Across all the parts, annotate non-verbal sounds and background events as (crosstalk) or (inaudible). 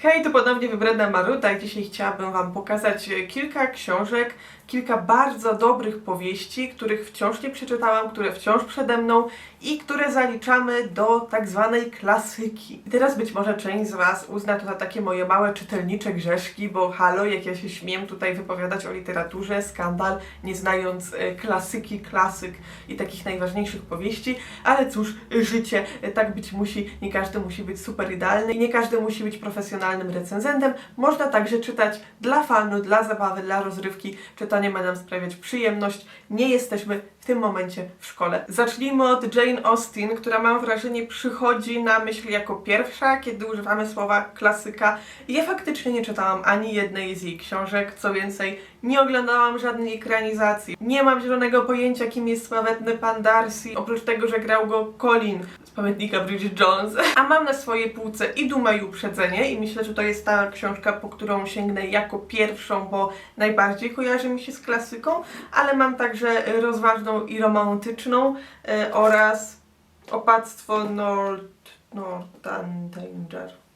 Hej, to ponownie Wybredna Maruta. Dzisiaj chciałabym Wam pokazać e, kilka książek, kilka bardzo dobrych powieści, których wciąż nie przeczytałam, które wciąż przede mną i które zaliczamy do tak zwanej klasyki. I teraz być może część z Was uzna to za takie moje małe czytelnicze grzeszki, bo halo, jak ja się śmiem tutaj wypowiadać o literaturze, skandal, nie znając e, klasyki, klasyk i takich najważniejszych powieści, ale cóż, życie e, tak być musi, nie każdy musi być super idealny i nie każdy musi być profesjonalnym recenzentem. Można także czytać dla fanu, dla zabawy, dla rozrywki. Czytanie ma nam sprawiać przyjemność. Nie jesteśmy w tym momencie w szkole. Zacznijmy od Jane Austen, która mam wrażenie przychodzi na myśl jako pierwsza, kiedy używamy słowa klasyka. Ja faktycznie nie czytałam ani jednej z jej książek, co więcej, nie oglądałam żadnej ekranizacji. Nie mam zielonego pojęcia, kim jest sławetny pan Darcy, oprócz tego, że grał go Colin z pamiętnika Bridget Jones. A mam na swojej półce i Duma i Uprzedzenie i myślę, że to jest ta książka, po którą sięgnę jako pierwszą, bo najbardziej kojarzy mi się z klasyką, ale mam także rozważną i romantyczną e, oraz opactwo North, Northern Danger.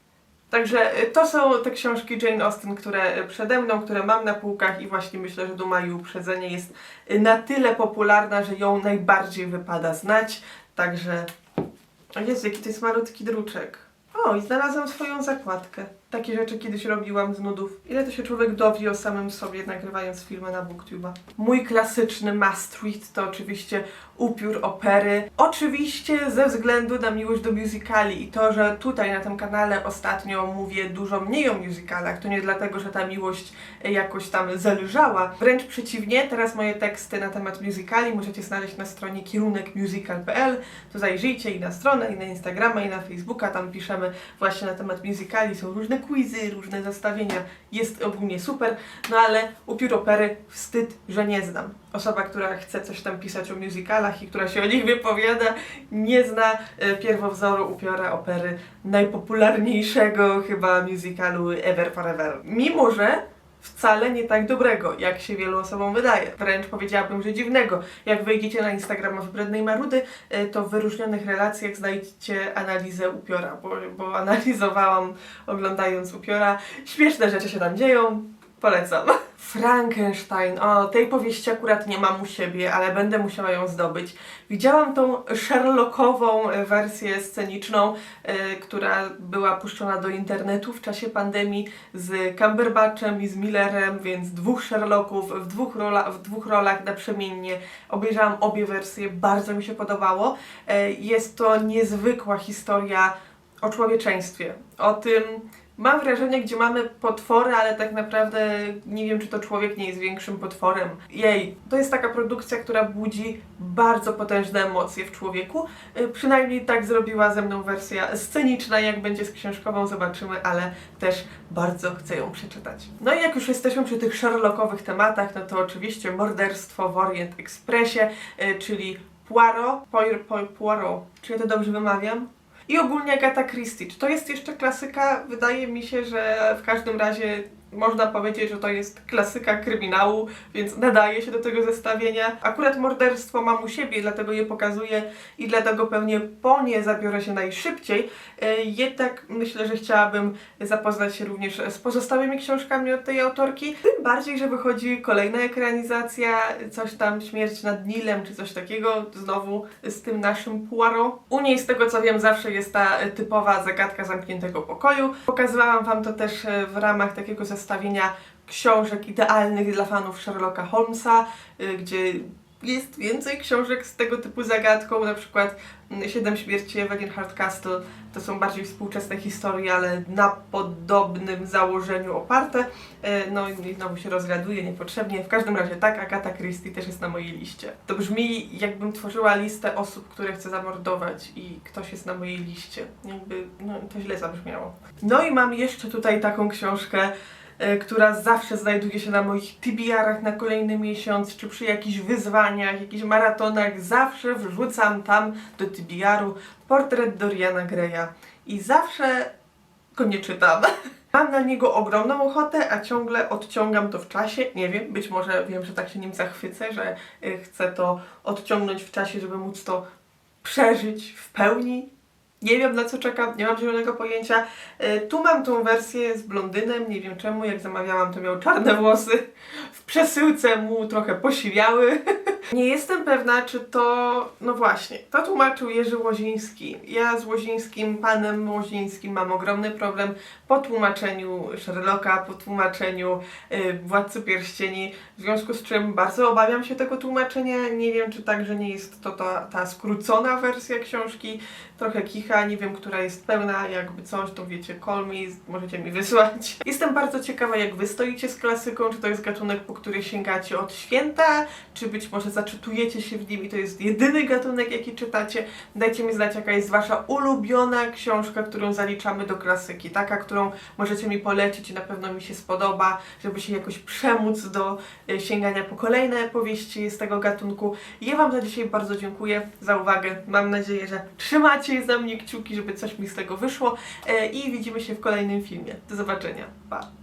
Także y, to są te książki Jane Austen, które y, przede mną, które mam na półkach i właśnie myślę, że Duma i Uprzedzenie jest y, na tyle popularna, że ją najbardziej wypada znać. Także... O Jezu, jaki to jest malutki druczek. O, i znalazłam swoją zakładkę. Takie rzeczy kiedyś robiłam z nudów. Ile to się człowiek dowie o samym sobie, nagrywając filmy na BookTube'a. Mój klasyczny must read to oczywiście upiór opery. Oczywiście ze względu na miłość do musicali i to, że tutaj na tym kanale ostatnio mówię dużo mniej o musicalach, to nie dlatego, że ta miłość jakoś tam zależała. Wręcz przeciwnie, teraz moje teksty na temat musicali możecie znaleźć na stronie kierunkmusical.pl. To zajrzyjcie i na stronę, i na Instagrama, i na Facebooka. Tam piszemy właśnie na temat musicali. Są różne quizy, różne zestawienia. Jest ogólnie super, no ale upiór opery wstyd, że nie znam. Osoba, która chce coś tam pisać o musicalach i która się o nich wypowiada, nie zna e, pierwowzoru upiora opery najpopularniejszego chyba musicalu Ever Forever. Mimo, że wcale nie tak dobrego, jak się wielu osobom wydaje. Wręcz powiedziałabym, że dziwnego. Jak wejdziecie na Instagrama Wybrednej Marudy, e, to w wyróżnionych relacjach znajdziecie analizę upiora, bo, bo analizowałam oglądając upiora. Śmieszne rzeczy się tam dzieją. Polecam. (laughs) Frankenstein. O, tej powieści akurat nie mam u siebie, ale będę musiała ją zdobyć. Widziałam tą Sherlockową e, wersję sceniczną, e, która była puszczona do internetu w czasie pandemii z Cumberbatchem i z Millerem, więc dwóch Sherlocków w dwóch, rola, w dwóch rolach naprzemiennie. Obejrzałam obie wersje, bardzo mi się podobało. E, jest to niezwykła historia o człowieczeństwie, o tym, mam wrażenie, gdzie mamy potwory, ale tak naprawdę nie wiem, czy to człowiek nie jest większym potworem. Jej, to jest taka produkcja, która budzi bardzo potężne emocje w człowieku. Y, Przynajmniej tak zrobiła ze mną wersja sceniczna, jak będzie z książkową, zobaczymy, ale też bardzo chcę ją przeczytać. No i jak już jesteśmy przy tych Sherlockowych tematach, no to oczywiście morderstwo w Orient Expressie, y, czyli Poirot, Poir, Poir, Poirot, czy ja to dobrze wymawiam? I ogólnie Agatha Christie. Czy to jest jeszcze klasyka? Wydaje mi się, że w każdym razie można powiedzieć, że to jest klasyka kryminału, więc nadaje się do tego zestawienia. Akurat morderstwo mam u siebie, dlatego je pokazuję i dlatego pewnie po nie zabiorę się najszybciej. E, Jednak myślę, że chciałabym zapoznać się również z pozostałymi książkami od tej autorki. Tym bardziej, że wychodzi kolejna ekranizacja, coś tam Śmierć nad Nilem, czy coś takiego, znowu z tym naszym Poirot. U niej, z tego co wiem, zawsze jest ta typowa zagadka zamkniętego pokoju. Pokazywałam Wam to też e, w ramach takiego zestawienia książek idealnych dla fanów Sherlocka Holmesa, y, gdzie jest więcej książek z tego typu zagadką, na przykład mm, Siedem śmierci Evelyn Hardcastle to są bardziej współczesne historie, ale na podobnym założeniu oparte. E, No i znowu się rozgaduje niepotrzebnie. W każdym razie tak, Agatha Christie też jest na mojej liście. To brzmi jakbym tworzyła listę osób, które chcę zamordować i ktoś jest na mojej liście. Jakby, no to źle zabrzmiało. No i mam jeszcze tutaj taką książkę, która zawsze znajduje się na moich TBR-ach na kolejny miesiąc, czy przy jakichś wyzwaniach, jakichś maratonach, zawsze wrzucam tam do TBR-u portret Doriana Greya i zawsze go nie czytam. (laughs) Mam na niego ogromną ochotę, a ciągle odciągam to w czasie. Nie wiem, być może wiem, że tak się nim zachwycę, że y, chcę to odciągnąć w czasie, żeby móc to przeżyć w pełni. Nie wiem na co czekam, nie mam zielonego pojęcia. E, Tu mam tą wersję z blondynem, nie wiem czemu, jak zamawiałam to miał czarne włosy. W przesyłce mu trochę posiwiały. (laughs) Nie jestem pewna, czy to, no właśnie, to tłumaczył Jerzy Łoziński. Ja z Łozińskim, panem Łozińskim mam ogromny problem po tłumaczeniu Sherlocka, po tłumaczeniu y, Władcy Pierścieni, w związku z czym bardzo obawiam się tego tłumaczenia. Nie wiem, czy także nie jest to ta, ta skrócona wersja książki, trochę kicha, nie wiem, która jest pełna, jakby coś, to wiecie, call me, możecie mi wysłać. (laughs) Jestem bardzo ciekawa, jak wy stoicie z klasyką, czy to jest gatunek, po który sięgacie od święta, czy być może zaczytujecie się w nim i to jest jedyny gatunek, jaki czytacie. Dajcie mi znać, jaka jest wasza ulubiona książka, którą zaliczamy do klasyki, taka, którą możecie mi polecić i na pewno mi się spodoba, żeby się jakoś przemóc do e, sięgania po kolejne powieści z tego gatunku. Ja wam za dzisiaj bardzo dziękuję za uwagę. Mam nadzieję, że trzymacie za mnie kciuki, żeby coś mi z tego wyszło e, i widzimy się w kolejnym filmie. Do zobaczenia. Pa!